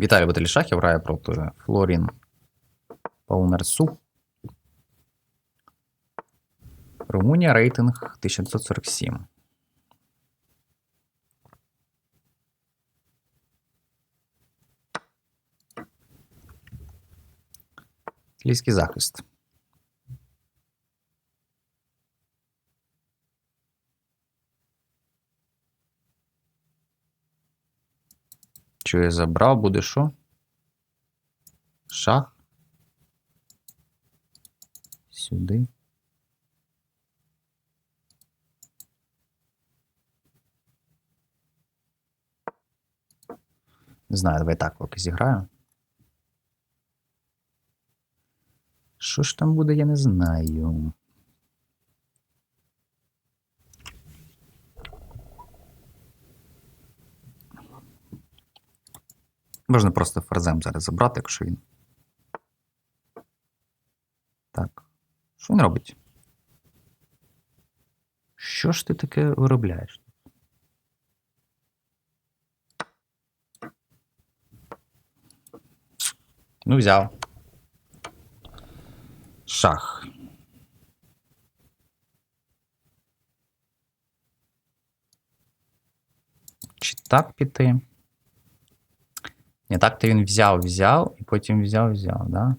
Віталій Баталішахів грає проти Флорін Паунерсу. Румунія рейтинг 1947. Італійський захист. Що я забрав, буде що? Шах. Сюди. Не знаю, давай так поки зіграю. Що ж там буде, я не знаю. Можна просто ферзем зараз забрати, якщо він. Так. Що він робить? Що ж ти таке виробляєш? Ну, взяв. Шах. Чи так піти? Ні, так то він взяв, взяв, і потім взяв, взяв, да?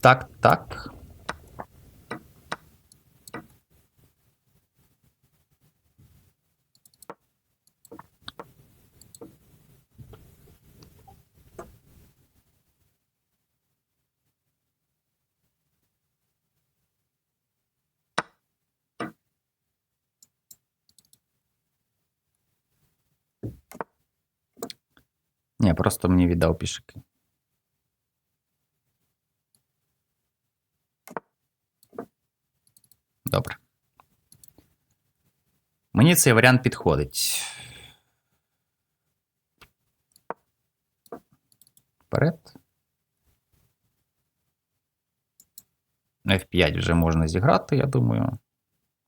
Так, так. Ні, просто мені віддав пішки. Добре. Мені цей варіант підходить. Вперед. F5 вже можна зіграти, я думаю.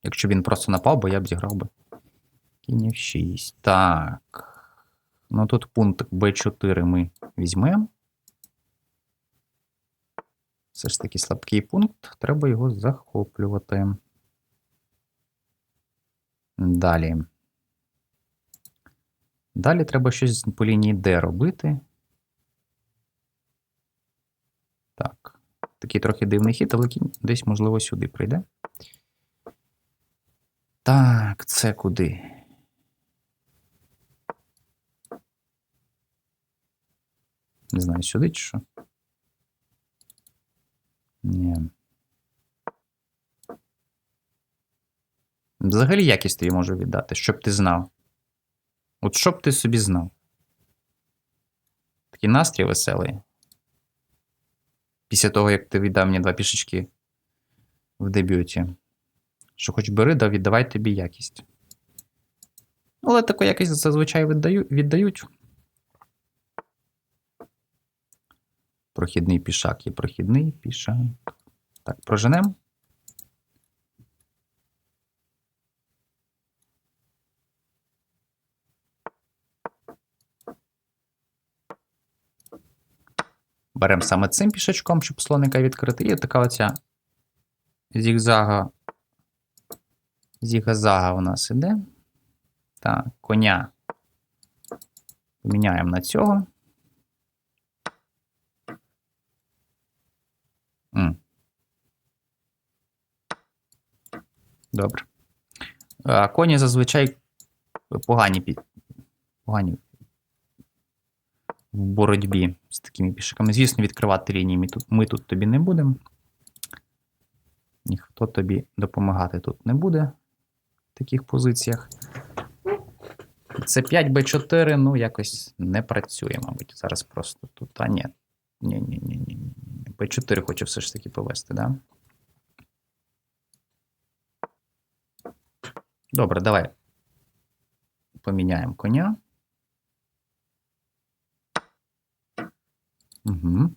Якщо він просто напав, бо я б зіграв би. Кінь F6. Так. Ну тут пункт B4 ми візьмемо. Все ж таки слабкий пункт, треба його захоплювати. Далі. Далі треба щось по лінії D робити. Так. Такий трохи дивний хід, але кінь десь, можливо, сюди прийде. Так, це куди? Не знаю, сюди чи що? Ні. Взагалі якість тобі можу віддати, щоб ти знав. От щоб ти собі знав. Такий настрій веселий. Після того, як ти віддав мені два пішечки в дебюті. Що хоч бери, да віддавай тобі якість. Але таку якість зазвичай віддаю, віддають. Прохідний пішак є прохідний пішак. Так, проженемо. Беремо саме цим пішачком, щоб слоника відкрити. І така оця зігзага. Зігазага у нас іде. Так, коня. Поміняємо на цього. Добре. А коні зазвичай погані під... погані в боротьбі з такими пішаками. Звісно, відкривати лінії ми тут, ми тут тобі не будемо. Ніхто тобі допомагати тут не буде в таких позиціях. Це 5Б4, ну, якось не працює, мабуть. Зараз просто тут. А, ні. Ні, ні, ні, ні, ні. Б4 хочу все ж таки повести, да? Добре, давай. Поміняємо коня. Угу.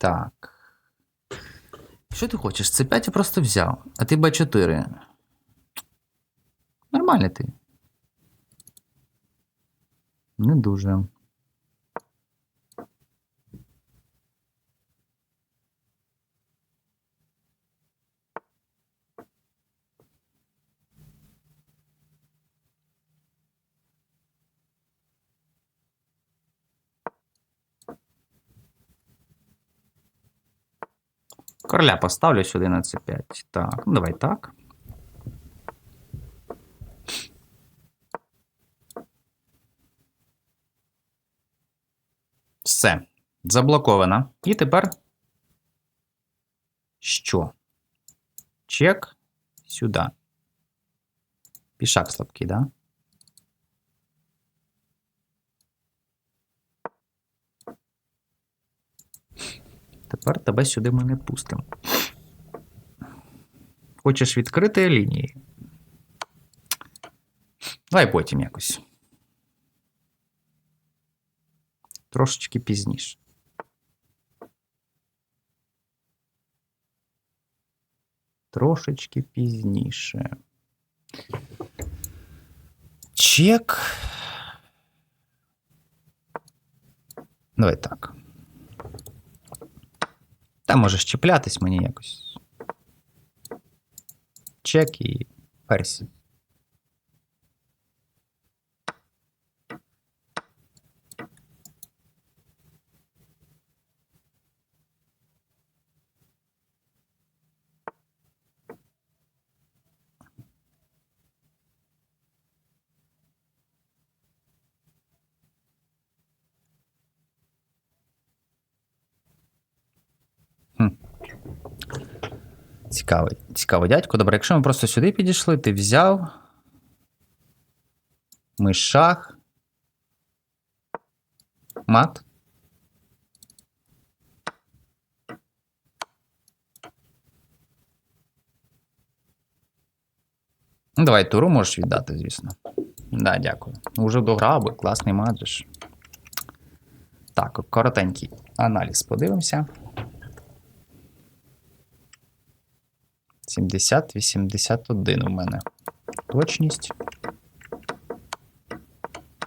Так. Що ти хочеш? Це 5 я просто взяв, а ти Б4. Нормальний ти. Не дуже. Короля поставлю сюди на c5. Так, ну давай так. Все. Заблоковано. І тепер. Що? Чек сюди. Пішак слабкий, да? Тепер тебе сюди ми не пустимо. Хочеш відкрити лінії? Давай потім якось. Трошечки пізніше. Трошечки пізніше. Чек. Давай так. Та може щеплятись мені якось. Чек і Цікавий, цікавий дядько. Добре, якщо ми просто сюди підійшли, ти взяв. Ми шах. Мат. Ну, давай туру можеш віддати, звісно. Да, дякую. Уже дограв би, класний мат же ж. Так, коротенький аналіз подивимося. 70-81 у мене. Точність.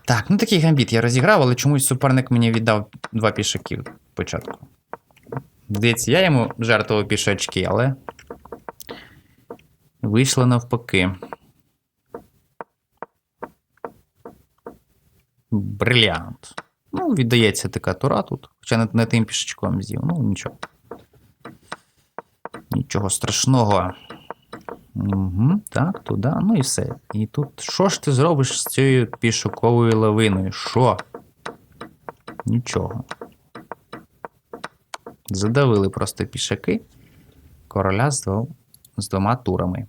Так, ну такий гамбіт я розіграв, але чомусь суперник мені віддав два пішаки спочатку. Здається, я йому жертвував пішачки, але. Вийшло навпаки. Бриліант. Ну, віддається така тура тут. Хоча не, не тим пішачком з'їв. Ну, нічого. Нічого страшного. Угу, Так, туди, ну і все. І тут що ж ти зробиш з цією пішоковою лавиною? Що? Нічого. Задавили просто пішаки короля з, дво... з двома турами.